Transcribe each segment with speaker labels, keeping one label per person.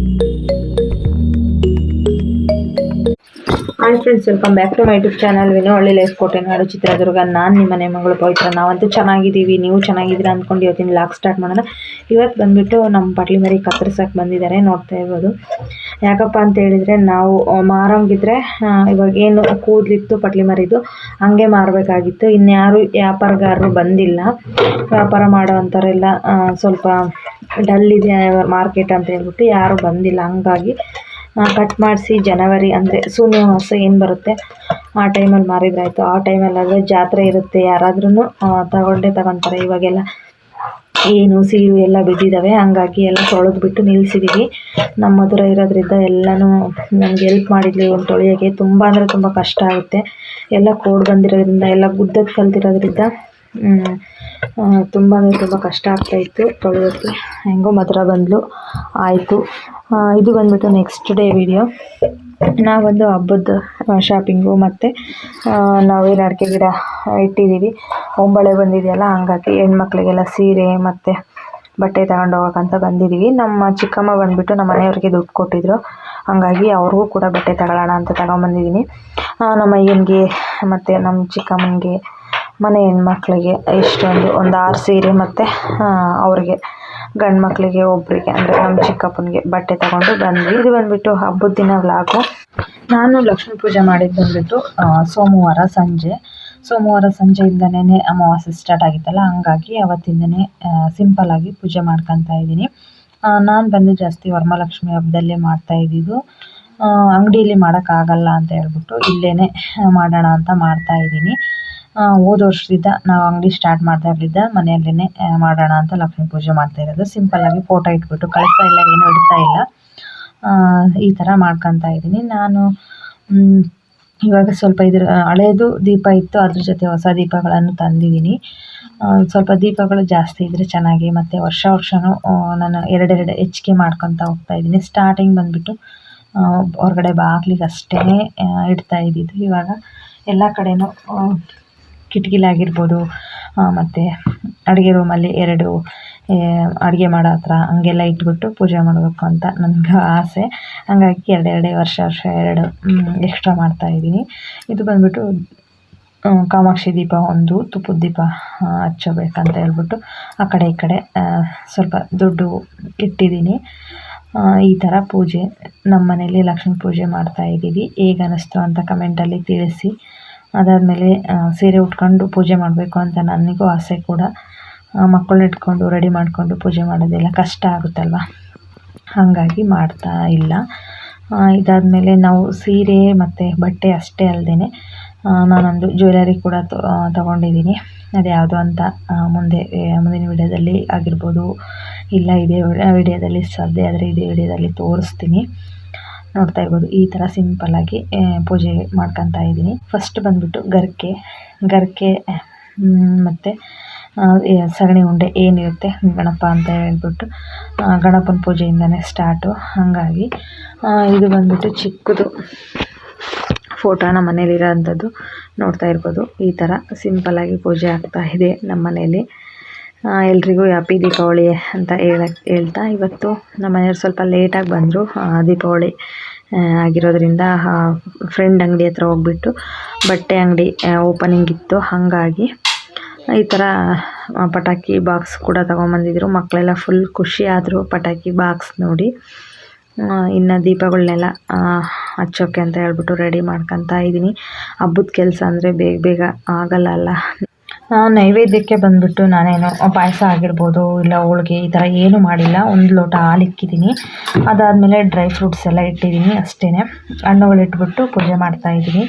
Speaker 1: Thank you. Hi friends welcome back to my YouTube channel Vino, ಹಳ್ಳಿ life ಕೋಟೆನಾಡು ಚಿತ್ರದುರ್ಗ, ನಾನು ನಿಮ್ಮ ಮನೆ ಮಗಳು ಪವಿತ್ರ. ನಾವಂತೂ ಚೆನ್ನಾಗಿದ್ದೀವಿ, ನೀವು ಚೆನ್ನಾಗಿದ್ದೀರಾ ಅಂದ್ಕೊಂಡು ಇವತ್ತಿನ ಲಾಕ್ ಸ್ಟಾರ್ಟ್ ಮಾಡೋಣ. ಇವತ್ತು ಬಂದುಬಿಟ್ಟು ನಮ್ಮ ಪಟ್ಲಿ ಮರಿ ಕತ್ತರಿಸಕ್ಕೆ ಬಂದಿದ್ದಾರೆ, ನೋಡ್ತಾ ಇರ್ಬೋದು. ಯಾಕಪ್ಪ ಅಂತ ಹೇಳಿದರೆ, ನಾವು ಮಾರೋಂಗಿದ್ರೆ ಇವಾಗ ಏನು ಕೂದಲಿತ್ತು ಪಟ್ಲಿ ಮರಿದು, ಹಂಗೆ ಮಾರಬೇಕಾಗಿತ್ತು. ಇನ್ಯಾರು ವ್ಯಾಪಾರಗಾರರು ಬಂದಿಲ್ಲ. ವ್ಯಾಪಾರ ಮಾಡೋ ಅಂಥವರೆಲ್ಲ ಸ್ವಲ್ಪ ಡಲ್ ಇದೆ ಮಾರ್ಕೆಟ್ ಅಂತ ಹೇಳ್ಬಿಟ್ಟು ಯಾರು ಬಂದಿಲ್ಲ. ಹಂಗಾಗಿ ಕಟ್ ಮಾಡಿಸಿ ಜನವರಿ ಅಂದರೆ ಶೂನ್ಯ ಮಾಸ ಏನು ಬರುತ್ತೆ? ಆ ಟೈಮಲ್ಲಿ ಮಾರಿದ್ರಾಯಿತು ಆ ಟೈಮಲ್ಲಾದರೆ ಜಾತ್ರೆ ಇರುತ್ತೆ. ಯಾರಾದ್ರೂ ತಗೊಂಡೇ ತಗೊತಾರೆ. ಇವಾಗೆಲ್ಲ ಏನು ಸೀರು ಎಲ್ಲ ಬಿದ್ದಿದ್ದಾವೆ ಹಂಗಾಗಿ ಎಲ್ಲ ತೊಳೆದ್ಬಿಟ್ಟು ನಿಲ್ಲಿಸಿದ್ದೀವಿ ನಮ್ಮ ಮಧುರ ಇರೋದ್ರಿಂದ ಎಲ್ಲನೂ ನಮ್ಗೆ ಹೆಲ್ಪ್ ಮಾಡಿದ್ಲಿ ಒಂದು ತೊಳೆಯೋಕ್ಕೆ. ತುಂಬ ಅಂದರೆ ತುಂಬ ಕಷ್ಟ ಆಗುತ್ತೆ. ಎಲ್ಲ ಕೋಡ್ ಬಂದಿರೋದ್ರಿಂದ, ಎಲ್ಲ ಗುದ್ದಕ್ಕೆ ಕಲ್ತಿರೋದ್ರಿಂದ ತುಂಬ ಅಂದರೆ ತುಂಬ ಕಷ್ಟ ಆಗ್ತಾಯಿತ್ತು ತೊಳೆಯೋಕ್ಕೆ. ಹೆಂಗೋ ಮಧುರ ಬಂದಳು ಆಯಿತು. ಇದು ಬಂದ್ಬಿಟ್ಟು ನೆಕ್ಸ್ಟ್ ಡೇ ವಿಡಿಯೋ ನಾವೊಂದು ಹಬ್ಬದ ಶಾಪಿಂಗು ಮತ್ತು ನಾವೇನು ಅಡಿಕೆ ಗಿಡ ಇಟ್ಟಿದ್ದೀವಿ ಒಂಬಳೆ ಬಂದಿದೆಯಲ್ಲ, ಹಂಗಾಗಿ ಹೆಣ್ಮಕ್ಳಿಗೆಲ್ಲ ಸೀರೆ ಮತ್ತು ಬಟ್ಟೆ ತಗೊಂಡು ಹೋಗೋಕ್ಕಂತ ಬಂದಿದ್ದೀವಿ ನಮ್ಮ ಚಿಕ್ಕಮ್ಮ ಬಂದುಬಿಟ್ಟು ನಮ್ಮ ಮನೆಯವ್ರಿಗೆ ದುಡ್ಡು ಕೊಟ್ಟಿದ್ರು. ಹಂಗಾಗಿ ಅವ್ರಿಗೂ ಕೂಡ ಬಟ್ಟೆ ತಗೊಳ್ಳೋಣ ಅಂತ ತಗೊಂಬಂದಿದ್ದೀನಿ ನಮ್ಮ ಅಯ್ಯನಿಗೆ ಮತ್ತು ನಮ್ಮ ಚಿಕ್ಕಮ್ಮನಿಗೆ, ಮನೆ ಹೆಣ್ಮಕ್ಳಿಗೆ ಇಷ್ಟೊಂದು ಒಂದು ಆರು ಸೀರೆ ಮತ್ತು ಅವ್ರಿಗೆ. ಗಂಡು ಮಕ್ಕಳಿಗೆ ಒಬ್ಬರಿಗೆ ಅಂದರೆ ನಮ್ಮ ಚಿಕ್ಕಪ್ಪನಿಗೆ ಬಟ್ಟೆ ತಗೊಂಡು ಬಂದ್ವಿ. ಇದು ಬಂದ್ಬಿಟ್ಟು ಹಬ್ಬದ ದಿನ ವ್ಲಾಗು ನಾನು ಲಕ್ಷ್ಮೀ ಪೂಜೆ ಮಾಡಿದ್ದು ಬಂದ್ಬಿಟ್ಟು ಸೋಮವಾರ ಸಂಜೆ. ಸೋಮವಾರ ಸಂಜೆಯಿಂದನೇ ಅಮಾವಾಸ್ಯೆ ಸ್ಟಾರ್ಟ್ ಆಗಿತ್ತಲ್ಲ, ಹಂಗಾಗಿ ಅವತ್ತಿಂದನೇ ಸಿಂಪಲ್ಲಾಗಿ ಪೂಜೆ ಮಾಡ್ಕೊತಾ ಇದ್ದೀನಿ. ನಾನು ಬಂದು ಜಾಸ್ತಿ ವರಮಹಾಲಕ್ಷ್ಮಿ ಹಬ್ಬದಲ್ಲೇ ಮಾಡ್ತಾ ಇದ್ದಿದ್ದು ಅಂಗಡಿಯಲ್ಲಿ ಮಾಡೋಕ್ಕಾಗಲ್ಲ ಅಂತ ಹೇಳ್ಬಿಟ್ಟು ಇಲ್ಲೇ ಮಾಡೋಣ ಅಂತ ಮಾಡ್ತಾ ಇದ್ದೀನಿ. ಹೋದ ವರ್ಷದಿಂದ ನಾವು ಅಂಗಡಿ ಸ್ಟಾರ್ಟ್ ಮಾಡ್ದಾಗಲಿದ್ದ ಮನೆಯಲ್ಲೇ ಮಾಡೋಣ ಅಂತ ಲಕ್ಷ್ಮೀ ಪೂಜೆ ಮಾಡ್ತಾ ಇರೋದು. ಸಿಂಪಲ್ಲಾಗಿ ಫೋಟೋ ಇಟ್ಬಿಟ್ಟು, ಕಳಸ ಇಲ್ಲ ಏನು ಇಡ್ತಾ ಇಲ್ಲ. ಈ ಥರ ಮಾಡ್ಕೊತಾ ಇದ್ದೀನಿ. ನಾನು ಇವಾಗ ಸ್ವಲ್ಪ ಇದ್ರ, ಹಳೇದು ದೀಪ ಇತ್ತು. ಅದ್ರ ಜೊತೆ ಹೊಸ ದೀಪಗಳನ್ನು ತಂದಿದ್ದೀನಿ. ಸ್ವಲ್ಪ ದೀಪಗಳು ಜಾಸ್ತಿ ಇದ್ದರೆ ಚೆನ್ನಾಗಿ, ಮತ್ತು ವರ್ಷ ವರ್ಷವೂ ನಾನು ಎರಡೆರಡು ಹೆಚ್ಚಿಗೆ ಮಾಡ್ಕೊತಾ ಹೋಗ್ತಾ ಇದ್ದೀನಿ. ಸ್ಟಾರ್ಟಿಂಗ್ ಬಂದುಬಿಟ್ಟು ಹೊರಗಡೆ ಬಾಗಿಲಿಗೆ ಅಷ್ಟೇ ಇಡ್ತಾ ಇದ್ದಿದ್ದು. ಇವಾಗ ಎಲ್ಲ ಕಡೆನೂ ಕಿಟಕಿಲಾಗಿರ್ಬೋದು ಮತ್ತು ಅಡುಗೆ ರೂಮಲ್ಲಿ ಎರಡು ಅಡುಗೆ ಮಾಡೋ ಹತ್ರ ಹಂಗೆಲ್ಲ ಇಟ್ಬಿಟ್ಟು ಪೂಜೆ ಮಾಡಬೇಕು ಅಂತ ನನಗೆ ಆಸೆ. ಹಂಗಾಗಿ ಎರಡೆರಡೇ ವರ್ಷ ವರ್ಷ ಎರಡು ಎಕ್ಸ್ಟ್ರಾ ಮಾಡ್ತಾಯಿದ್ದೀನಿ ಇದು ಬಂದುಬಿಟ್ಟು ಕಾಮಾಕ್ಷಿ ದೀಪ ಒಂದು ತುಪ್ಪದ ದೀಪ ಹಚ್ಚಬೇಕಂತ ಹೇಳ್ಬಿಟ್ಟು ಆ ಕಡೆ ಈ ಕಡೆ ಸ್ವಲ್ಪ ದುಡ್ಡು ಇಟ್ಟಿದ್ದೀನಿ. ಈ ಥರ ಪೂಜೆ ನಮ್ಮ ಮನೇಲಿ ಲಕ್ಷ್ಮೀ ಪೂಜೆ ಮಾಡ್ತಾ ಇದ್ದೀವಿ. ಹೇಗೆ ಅನ್ನಿಸ್ತು ಅಂತ ಕಮೆಂಟಲ್ಲಿ ತಿಳಿಸಿ. ಅದಾದಮೇಲೆ ಸೀರೆ ಉಟ್ಕೊಂಡು ಪೂಜೆ ಮಾಡಬೇಕು ಅಂತ ನನಗೂ ಆಸೆ ಕೂಡ. ಮಕ್ಕಳನ್ನ ಇಟ್ಕೊಂಡು ರೆಡಿ ಮಾಡಿಕೊಂಡು ಪೂಜೆ ಮಾಡೋದೆಲ್ಲ ಕಷ್ಟ ಆಗುತ್ತಲ್ವ? ಹಾಗಾಗಿ ಮಾಡ್ತಾ ಇಲ್ಲ. ಇದಾದಮೇಲೆ ನಾವು ಸೀರೆ ಮತ್ತು ಬಟ್ಟೆ ಅಷ್ಟೇ ಅಲ್ಲದೆ ನಾನೊಂದು ಜ್ಯುವೆಲರಿ ಕೂಡ ತಗೊಂಡಿದ್ದೀನಿ. ಅದು ಯಾವುದು ಅಂತ ಮುಂದೆ ಮುಂದಿನ ವಿಡಿಯೋದಲ್ಲಿ ಆಗಿರ್ಬೋದು, ಇಲ್ಲ ಇದೇ ವಿಡಿಯೋದಲ್ಲಿ ಸಾಧ್ಯ ಆದರೆ ಇದೇ ವಿಡಿಯೋದಲ್ಲಿ ತೋರಿಸ್ತೀನಿ. ನೋಡ್ತಾ ಇರ್ಬೋದು. ಈ ಥರ ಆಗಿ ಪೂಜೆ ಮಾಡ್ಕೊಂತಾ ಇದ್ದೀನಿ. ಫಸ್ಟ್ ಬಂದ್ಬಿಟ್ಟು ಗರ್ಕೆ ಗರ್ಕೆ ಮತ್ತೆ ಸಗಣಿ ಉಂಡೆ ಏನಿರುತ್ತೆ ಗಣಪ ಅಂತ ಹೇಳ್ಬಿಟ್ಟು ಗಣಪನ ಪೂಜೆಯಿಂದನೇ ಸ್ಟಾರ್ಟು ಹಾಗಾಗಿ ಇದು ಬಂದ್ಬಿಟ್ಟು ಚಿಕ್ಕದು ಫೋಟೋ ನಮ್ಮ ಮನೇಲಿರೋ ಅಂಥದ್ದು ನೋಡ್ತಾ ಇರ್ಬೋದು. ಈ ಥರ ಸಿಂಪಲ್ಲಾಗಿ ಪೂಜೆ ಆಗ್ತಾ ಇದೆ ನಮ್ಮ ಮನೆಯಲ್ಲಿ ಎಲ್ರಿಗೂ ಹ್ಯಾಪಿ ದೀಪಾವಳಿ ಅಂತ ಹೇಳಕ್ ಹೇಳ್ತಾ ಇವತ್ತು ನಮ್ಮ ಮನೆಯವ್ರು ಸ್ವಲ್ಪ ಲೇಟಾಗಿ ಬಂದರು. ದೀಪಾವಳಿ ಆಗಿರೋದ್ರಿಂದ ಫ್ರೆಂಡ್ ಅಂಗಡಿ ಹತ್ರ ಹೋಗ್ಬಿಟ್ಟು ಬಟ್ಟೆ ಅಂಗಡಿ ಓಪನಿಂಗ್ ಇತ್ತು. ಹಾಗಾಗಿ ಈ ಥರ ಪಟಾಕಿ ಬಾಕ್ಸ್ ಕೂಡ ತೊಗೊಂಬಂದಿದ್ರು. ಮಕ್ಕಳೆಲ್ಲ ಫುಲ್ ಖುಷಿ ಆದರು ಪಟಾಕಿ ಬಾಕ್ಸ್ ನೋಡಿ. ಇನ್ನು ದೀಪಗಳನ್ನೆಲ್ಲ ಹಚ್ಚೋಕ್ಕೆ ಅಂತ ಹೇಳ್ಬಿಟ್ಟು ರೆಡಿ ಮಾಡ್ಕೊತಾ ಇದ್ದೀನಿ. ಹಬ್ಬದ ಕೆಲಸ ಅಂದರೆ ಬೇಗ ಬೇಗ ಆಗಲ್ಲ ಅಲ್ಲ. ನೈವೇದ್ಯಕ್ಕೆ ಬಂದುಬಿಟ್ಟು ನಾನೇನು ಪಾಯಸ ಆಗಿರ್ಬೋದು, ಇಲ್ಲ ಹೋಳಿಗೆ ಈ ಥರ ಏನೂ ಮಾಡಿಲ್ಲ. ಒಂದು ಲೋಟ ಹಾಲು ಇಕ್ಕಿದ್ದೀನಿ. ಅದಾದಮೇಲೆ ಡ್ರೈ ಫ್ರೂಟ್ಸ್ ಎಲ್ಲ ಇಟ್ಟಿದ್ದೀನಿ ಅಷ್ಟೇ ಹಣ್ಣುಗಳಿಟ್ಬಿಟ್ಟು ಪೂಜೆ ಮಾಡ್ತಾ ಇದ್ದೀನಿ.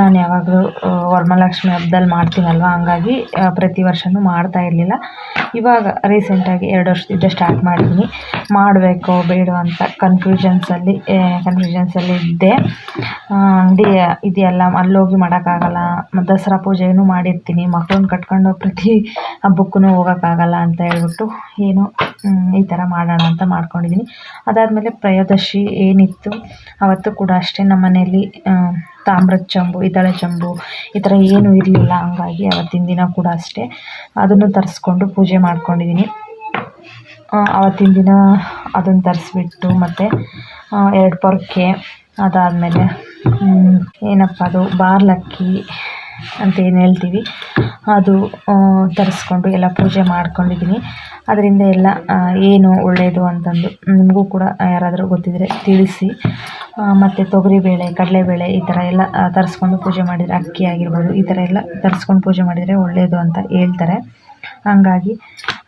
Speaker 1: ನಾನು ಯಾವಾಗಲೂ ವರಮಹಾಲಕ್ಷ್ಮಿ ಹಬ್ದಲ್ಲಿ ಮಾಡ್ತೀನಲ್ವ? ಹಂಗಾಗಿ ಪ್ರತಿ ವರ್ಷವೂ ಮಾಡ್ತಾ ಇರಲಿಲ್ಲ. ಇವಾಗ ರೀಸೆಂಟಾಗಿ ಎರಡು ವರ್ಷದಿಂದ ಸ್ಟಾರ್ಟ್ ಮಾಡಿದ್ದೀನಿ ಮಾಡಬೇಕು ಬೇಡೋ ಅಂತ ಕನ್ಫ್ಯೂಷನ್ಸಲ್ಲಿ ಕನ್ಫ್ಯೂಷನ್ಸಲ್ಲಿ ಇದ್ದೆ. ಅಂಗಡಿ ಇದೆಯಲ್ಲ, ಅಲ್ಲೋಗಿ ಮಾಡೋಕ್ಕಾಗಲ್ಲ. ದಸರಾ ಪೂಜೆಯೂ ಮಾಡಿರ್ತೀನಿ. ಮಕ್ಕಳನ್ನ ಕಟ್ಕೊಂಡು ಪ್ರತಿ ಹಬ್ಬಕ್ಕೂ ಹೋಗೋಕ್ಕಾಗಲ್ಲ ಅಂತ ಹೇಳ್ಬಿಟ್ಟು ಏನು ಈ ಥರ ಮಾಡೋಣ ಅಂತ ಮಾಡ್ಕೊಂಡಿದ್ದೀನಿ ಅದಾದಮೇಲೆ ಪ್ರಯೋದಶಿ ಏನಿತ್ತು, ಅವತ್ತು ಕೂಡ ಅಷ್ಟೇ ನಮ್ಮ ಮನೆಯಲ್ಲಿ ತಾಮ್ರದ ಚಂಬು ಹಿತ್ತಾಳೆ ಚಂಬು, ಈ ಥರ ಏನೂ ಇರಲಿಲ್ಲ. ಹಂಗಾಗಿ ಅವತ್ತಿನ ದಿನ ಕೂಡ ಅಷ್ಟೇ. ಅದನ್ನು ತರಿಸ್ಕೊಂಡು ಪೂಜೆ ಮಾಡ್ಕೊಂಡಿದ್ದೀನಿ ಆವತ್ತಿನ ದಿನ ಅದನ್ನು ತರಿಸ್ಬಿಟ್ಟು ಮತ್ತು ಎರಡು ಪೊರ್ಕೆ ಅದಾದಮೇಲೆ ಏನಪ್ಪ ಅದು, ಬಾರ್ಲಕ್ಕಿ ಅಂತ ಏನು ಹೇಳ್ತೀವಿ, ಅದು ತರಿಸ್ಕೊಂಡು ಎಲ್ಲ ಪೂಜೆ ಮಾಡ್ಕೊಂಡಿದ್ದೀನಿ ಅದರಿಂದ ಎಲ್ಲ ಏನು ಒಳ್ಳೆಯದು ಅಂತಂದು ನಿಮಗೂ ಕೂಡ ಯಾರಾದರೂ ಗೊತ್ತಿದ್ದರೆ ತಿಳಿಸಿ. ಮತ್ತು ತೊಗರಿಬೇಳೆ ಕಡಲೆಬೇಳೆ ಈ ಥರ ಎಲ್ಲ ತರಿಸ್ಕೊಂಡು ಪೂಜೆ ಮಾಡಿದರೆ ಅಕ್ಕಿ ಆಗಿರ್ಬೋದು, ಈ ಥರ ಎಲ್ಲ ತರಿಸ್ಕೊಂಡು ಪೂಜೆ ಮಾಡಿದರೆ ಒಳ್ಳೆಯದು ಅಂತ ಹೇಳ್ತಾರೆ. ಹಾಗಾಗಿ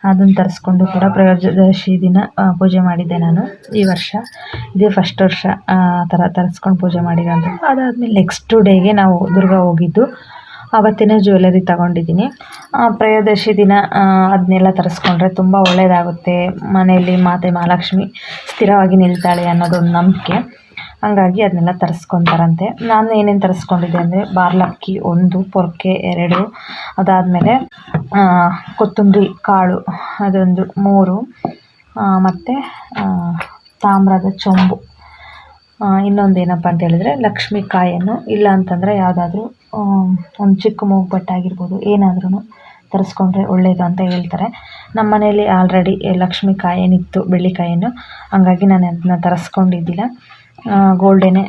Speaker 1: ಅದನ್ನು ತರಿಸ್ಕೊಂಡು ಕೂಡ ಪ್ರಯೋಜದಶಿ ದಿನ ಪೂಜೆ ಮಾಡಿದ್ದೆ ನಾನು ಈ ವರ್ಷ. ಇದೇ ಫಸ್ಟ್ ವರ್ಷ, ಆ ಥರ ತರಿಸ್ಕೊಂಡು ಪೂಜೆ ಮಾಡಿರೋಂಥದ್ದು ಅದಾದಮೇಲೆ ನೆಕ್ಸ್ಟ್ ಡೇಗೆ ನಾವು ದುರ್ಗ ಹೋಗಿದ್ದು. ಆವತ್ತಿನ ಜ್ಯುವೆಲರಿ ತಗೊಂಡಿದ್ದೀನಿ. ಪ್ರಯೋದಶಿ ದಿನ ಅದನ್ನೆಲ್ಲ ತರಿಸ್ಕೊಂಡ್ರೆ ತುಂಬ ಒಳ್ಳೆಯದಾಗುತ್ತೆ ಮನೆಯಲ್ಲಿ ಮಾತೆ ಮಹಾಲಕ್ಷ್ಮಿ ಸ್ಥಿರವಾಗಿ ನಿಲ್ತಾಳೆ ಅನ್ನೋದೊಂದು ನಂಬಿಕೆ. ಹಂಗಾಗಿ ಅದನ್ನೆಲ್ಲ ತರಿಸ್ಕೊತಾರಂತೆ. ನಾನು ಏನೇನು ತರಿಸ್ಕೊಂಡಿದ್ದೆ ಅಂದರೆ ಬಾರ್ಲಕ್ಕಿ ಒಂದು, ಪೊರ್ಕೆ ಎರಡು, ಅದಾದಮೇಲೆ ಕೊತ್ತಂಬರಿ ಕಾಳು ಅದೊಂದು ಮೂರು ಮತ್ತು ತಾಮ್ರದ ಚೊಂಬು. ಇನ್ನೊಂದು ಏನಪ್ಪ ಅಂತ ಹೇಳಿದ್ರೆ ಲಕ್ಷ್ಮಿ ಕಾಯನ್ನು. ಇಲ್ಲ ಅಂತಂದರೆ ಯಾವುದಾದ್ರೂ ಒಂದು ಚಿಕ್ಕ ಮೂಗ್ಬಟ್ಟು ಏನಾದ್ರೂ ತರಿಸ್ಕೊಂಡ್ರೆ ಒಳ್ಳೆಯದು ಅಂತ ಹೇಳ್ತಾರೆ. ನಮ್ಮ ಮನೇಲಿ ಆಲ್ರೆಡಿ ಲಕ್ಷ್ಮಿ ಕಾಯೇನಿತ್ತು, ಬೆಳ್ಳಿಕಾಯನ್ನು. ಹಂಗಾಗಿ ನಾನು ಅದನ್ನ ತರಿಸ್ಕೊಂಡಿದ್ದಿಲ್ಲ. ಗೋಲ್ಡೇನೇ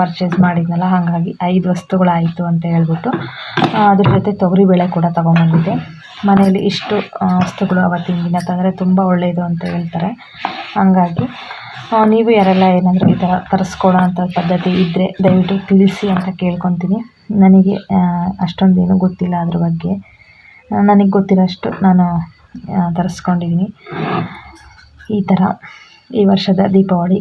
Speaker 1: ಪರ್ಚೇಸ್ ಮಾಡಿದ್ನಲ್ಲ, ಹಾಗಾಗಿ ಐದು ವಸ್ತುಗಳಾಯಿತು ಅಂತ ಹೇಳ್ಬಿಟ್ಟು ಅದ್ರ ಜೊತೆ ತೊಗರಿಬೇಳೆ ಕೂಡ ತೊಗೊಂಬಂದಿದ್ದೆ. ಮನೆಯಲ್ಲಿ ಇಷ್ಟು ವಸ್ತುಗಳು ಅವತ್ತಿನ ದಿನ ತಂದರೆ ತುಂಬ ಒಳ್ಳೆಯದು ಅಂತ ಹೇಳ್ತಾರೆ. ಹಾಗಾಗಿ ನೀವು ಯಾರೆಲ್ಲ ಏನಾದರೂ ಈ ಥರ ತರಿಸ್ಕೊಡೋ ಅಂಥ ಪದ್ಧತಿ ಇದ್ದರೆ ದಯವಿಟ್ಟು ತಿಳಿಸಿ ಅಂತ ಕೇಳ್ಕೊತೀನಿ. ನನಗೆ ಅಷ್ಟೊಂದೇನು ಗೊತ್ತಿಲ್ಲ ಅದ್ರ ಬಗ್ಗೆ. ನನಗೆ ಗೊತ್ತಿರೋಷ್ಟು ನಾನು ತರಿಸ್ಕೊಂಡಿದ್ದೀನಿ. ಈ ಥರ ಈ ವರ್ಷದ ದೀಪಾವಳಿ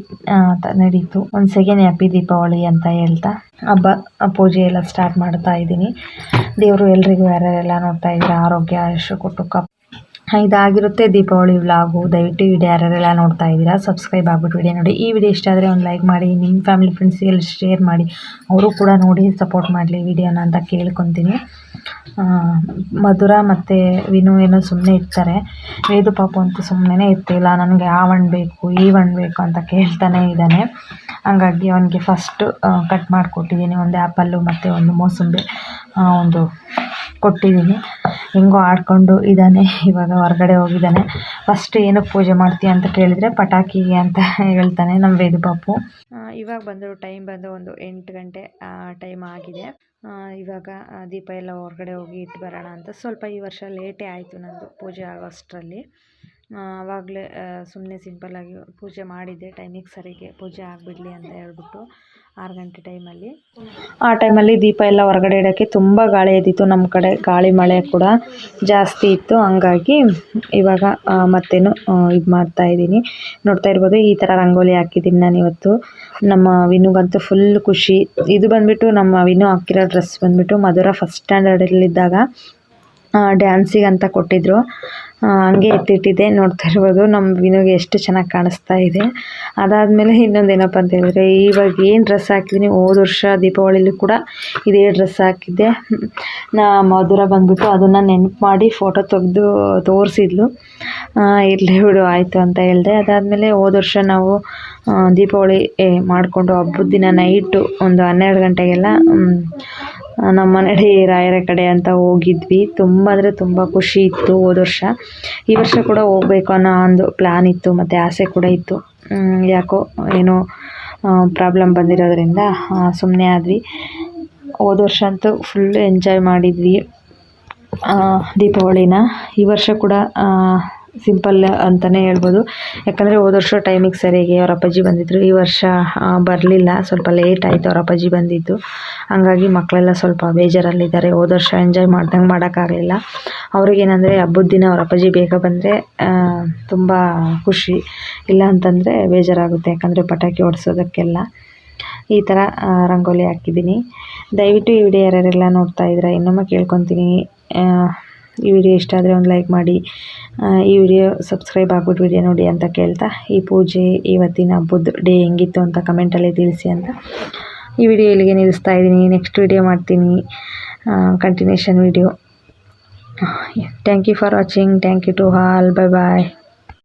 Speaker 1: ನಡೀತು. ಒಂದು ಸೆಕೆಂಡ್ ಹ್ಯಾಪಿ ದೀಪಾವಳಿ ಅಂತ ಹೇಳ್ತಾ, ಹಬ್ಬ, ಪೂಜೆ ಎಲ್ಲ ಸ್ಟಾರ್ಟ್ ಮಾಡ್ತಾ ಇದ್ದೀನಿ. ದೇವರು ಎಲ್ರಿಗೂ ಯಾರ್ಯಾರೆಲ್ಲ ನೋಡ್ತಾ ಇದ್ದಾರೆ, ಆರೋಗ್ಯ, ಆಯುಷ್ಯ ಕೊಟ್ಟು ಕಪ್ ಇದಾಗಿರುತ್ತೆ ದೀಪಾವಳಿ ವ್ಲಾಗು ದಯವಿಟ್ಟು ವಿಡಿಯೋ ಯಾರ್ಯಾರೆಲ್ಲ ನೋಡ್ತಾ ಇದ್ದೀರಾ ಸಬ್ಸ್ಕ್ರೈಬ್ ಆಗ್ಬಿಟ್ಟು ವಿಡಿಯೋ ನೋಡಿ. ಈ ವಿಡಿಯೋ ಇಷ್ಟ ಆದರೆ ಒಂದು ಲೈಕ್ ಮಾಡಿ ನಿಮ್ಮ ಫ್ಯಾಮಿಲಿ ಫ್ರೆಂಡ್ಸಿಗೆಲ್ಲ ಶೇರ್ ಮಾಡಿ. ಅವರು ಕೂಡ ನೋಡಿ ಸಪೋರ್ಟ್ ಮಾಡಲಿ ವಿಡಿಯೋನ ಅಂತ ಕೇಳ್ಕೊತೀನಿ. ಮಧುರ ಮತ್ತು ವಿನು ಏನೋ ಸುಮ್ಮನೆ ಇರ್ತಾರೆ. ವೇದು ಪಾಪು ಅಂತೂ ಸುಮ್ಮನೆ ಇರ್ತಿಲ್ಲ. ನನಗೆ ಆ ಬೇಕು, ಈ ಬೇಕು ಅಂತ ಕೇಳ್ತಾನೆ ಇದ್ದಾನೆ. ಹಾಗಾಗಿ ಅವನಿಗೆ ಫಸ್ಟು ಕಟ್ ಮಾಡಿಕೊಟ್ಟಿದ್ದೀನಿ. ಒಂದು ಆ್ಯಪಲ್ಲು ಮತ್ತು ಒಂದು ಮೋಸಂಬಿ ಒಂದು ಕೊಟ್ಟಿದ್ದೀನಿ. ಹೆಂಗೋ ಆಡ್ಕೊಂಡು ಇದ್ದಾನೆ ಇವಾಗ. ಹೊರಗಡೆ ಹೋಗಿದ್ದಾನೆ. ಫಸ್ಟ್ ಏನಕ್ಕೆ ಪೂಜೆ ಮಾಡ್ತೀಯ ಅಂತ ಕೇಳಿದರೆ ಪಟಾಕಿಗೆ ಅಂತ ಹೇಳ್ತಾನೆ ನಮ್ಮ ವೇದು ಪಾಪು ಇವಾಗ ಬಂದರು ಟೈಮ್ ಬಂದು ಒಂದು ಎಂಟು ಗಂಟೆ ಟೈಮ್ ಆಗಿದೆ. ಇವಾಗ ದೀಪ ಎಲ್ಲ ಹೊರಗಡೆ ಹೋಗಿ ಇಟ್ಟು ಬರೋಣ ಅಂತ ಸ್ವಲ್ಪ ಈ ವರ್ಷ ಲೇಟೇ ಆಯಿತು ನಂದು ಪೂಜೆ ಆಗೋಷ್ಟರಲ್ಲಿ. ಆವಾಗಲೇ ಸುಮ್ಮನೆ ಸಿಂಪಲ್ಲಾಗಿ ಪೂಜೆ ಮಾಡಿದ್ದೆ ಟೈಮಿಗೆ ಸರಿಗೆ ಪೂಜೆ ಆಗಿಬಿಡ್ಲಿ ಅಂತ ಹೇಳ್ಬಿಟ್ಟು. ಆರು ಗಂಟೆ ಟೈಮಲ್ಲಿ. ಆ ಟೈಮಲ್ಲಿ ದೀಪ ಎಲ್ಲ ಹೊರಗಡೆ ಇಡೋಕ್ಕೆ ತುಂಬ ಗಾಳಿ ಎದ್ದಿತ್ತು, ನಮ್ಮ ಕಡೆ ಗಾಳಿ ಮಳೆ ಕೂಡ ಜಾಸ್ತಿ ಇತ್ತು. ಹಂಗಾಗಿ ಇವಾಗ ಮತ್ತೇನು ಇದು ಮಾಡ್ತಾ ಇದ್ದೀನಿ. ನೋಡ್ತಾ ಇರ್ಬೋದು, ಈ ಥರ ರಂಗೋಲಿ ಹಾಕಿದ್ದೀನಿ ನಾನು ಇವತ್ತು. ನಮ್ಮ ವಿನುಗಂತೂ ಫುಲ್ ಖುಷಿ. ಇದು ಬಂದುಬಿಟ್ಟು ನಮ್ಮ ವಿನು ಹಾಕಿರೋ ಡ್ರೆಸ್ ಬಂದುಬಿಟ್ಟು ಮಧುರ ಫಸ್ಟ್ ಸ್ಟ್ಯಾಂಡರ್ಡಲ್ಲಿದ್ದಾಗ ಡ್ಯಾನ್ಸಿಗೆ ಅಂತ ಕೊಟ್ಟಿದ್ದರು ಹಂಗೆ ಎತ್ತಿಟ್ಟಿದ್ದೆ ನೋಡ್ತಾ ಇರ್ಬೋದು ನಮ್ಮ ವಿನುಗೆ ಎಷ್ಟು ಚೆನ್ನಾಗಿ ಕಾಣಿಸ್ತಾ ಇದೆ. ಅದಾದಮೇಲೆ ಇನ್ನೊಂದು ಏನಪ್ಪ ಅಂತ ಹೇಳಿದ್ರೆ, ಇವಾಗ ಏನು ಡ್ರೆಸ್ ಹಾಕಿದ್ದೀನಿ ಹೋದ ವರ್ಷ ದೀಪಾವಳಿಲಿ ಕೂಡ ಇದೇ ಡ್ರೆಸ್ ಹಾಕಿದ್ದೆ. ನಾ ಮಧುರ ಬಂದುಬಿಟ್ಟು ಅದನ್ನು ನೆನಪು ಮಾಡಿ ಫೋಟೋ ತೆಗೆದು ತೋರಿಸಿದ್ಲು. ಇರಲಿ ಬಿಡು, ಆಯಿತು ಅಂತ ಹೇಳಿದೆ. ಅದಾದಮೇಲೆ ಹೋದ ವರ್ಷ ನಾವು ದೀಪಾವಳಿ ಮಾಡಿಕೊಂಡು ಹಬ್ಬದ ದಿನ ನೈಟು ಒಂದು ಹನ್ನೆರಡು ಗಂಟೆಗೆಲ್ಲ ನಮ್ಮ ಮನೇಲಿ ರಾಯರ ಕಡೆ ಅಂತ ಹೋಗಿದ್ವಿ. ತುಂಬ ಅಂದರೆ ತುಂಬ ಖುಷಿ ಇತ್ತು ಹೋದ ವರ್ಷ. ಈ ವರ್ಷ ಕೂಡ ಹೋಗ್ಬೇಕು ಅನ್ನೋ ಒಂದು ಪ್ಲ್ಯಾನ್ ಇತ್ತು, ಮತ್ತು ಆಸೆ ಕೂಡ ಇತ್ತು. ಯಾಕೋ ಏನೋ ಪ್ರಾಬ್ಲಮ್ ಬಂದಿರೋದ್ರಿಂದ ಸುಮ್ಮನೆ ಆದ್ವಿ. ಹೋದ ವರ್ಷ ಅಂತೂ ಫುಲ್ ಎಂಜಾಯ್ ಮಾಡಿದ್ವಿ. ದೀಪಾವಳಿನ. ಈ ವರ್ಷ ಕೂಡ ಸಿಂಪಲ್ ಅಂತಲೇ ಹೇಳ್ಬೋದು. ಯಾಕಂದರೆ ಹೋದ ವರ್ಷ ಟೈಮಿಗೆ ಸರಿಯಾಗಿ ಅವ್ರ ಅಪ್ಪಾಜಿ ಬಂದಿದ್ದರು ಈ ವರ್ಷ ಬರಲಿಲ್ಲ. ಸ್ವಲ್ಪ ಲೇಟ್ ಆಯಿತು ಅವ್ರ ಅಪ್ಪಾಜಿ ಬಂದಿದ್ದು. ಹಂಗಾಗಿ ಮಕ್ಕಳೆಲ್ಲ ಸ್ವಲ್ಪ ಬೇಜಾರಲ್ಲಿದ್ದಾರೆ. ಹೋದ ವರ್ಷ ಎಂಜಾಯ್ ಮಾಡ್ದಂಗೆ ಮಾಡೋಕ್ಕಾಗಲಿಲ್ಲ. ಅವ್ರಿಗೇನಂದರೆ ಹಬ್ಬದ ದಿನ ಅವ್ರ ಅಪ್ಪಾಜಿ ಬೇಗ ಬಂದರೆ ತುಂಬ ಖುಷಿ. ಇಲ್ಲ ಅಂತಂದರೆ ಬೇಜಾರಾಗುತ್ತೆ. ಯಾಕಂದರೆ ಪಟಾಕಿ ಹೊಡ್ಸೋದಕ್ಕೆಲ್ಲ. ಈ ಥರ ರಂಗೋಲಿ ಹಾಕಿದ್ದೀನಿ. ದಯವಿಟ್ಟು ಈ ವಿಡಿಯೋ ಯಾರ್ಯಾರೆಲ್ಲ ನೋಡ್ತಾ ಇದ್ದೀರಾ, ಇನ್ನೊಮ್ಮೆ ಕೇಳ್ಕೊತೀನಿ. ಈ ವಿಡಿಯೋ ಇಷ್ಟ ಆದರೆ ಒಂದು ಲೈಕ್ ಮಾಡಿ. ಈ ವಿಡಿಯೋ ಸಬ್ಸ್ಕ್ರೈಬ್ ಆಗ್ಬಿಟ್ಟು ವಿಡಿಯೋ ನೋಡಿ ಅಂತ ಕೇಳ್ತಾ. ಈ ಪೂಜೆ ಇವತ್ತಿನ ಹಬ್ಬದ ಡೇ ಹೆಂಗಿತ್ತು ಅಂತ ಕಮೆಂಟಲ್ಲಿ ತಿಳಿಸಿ ಅಂತ. ಈ ವಿಡಿಯೋ ಇಲ್ಲಿಗೆ ನಿಲ್ಲಿಸ್ತಾ ಇದ್ದೀನಿ. ನೆಕ್ಸ್ಟ್ ವಿಡಿಯೋ ಮಾಡ್ತೀನಿ. Continuation video. Thank you for watching thank you to all bye bye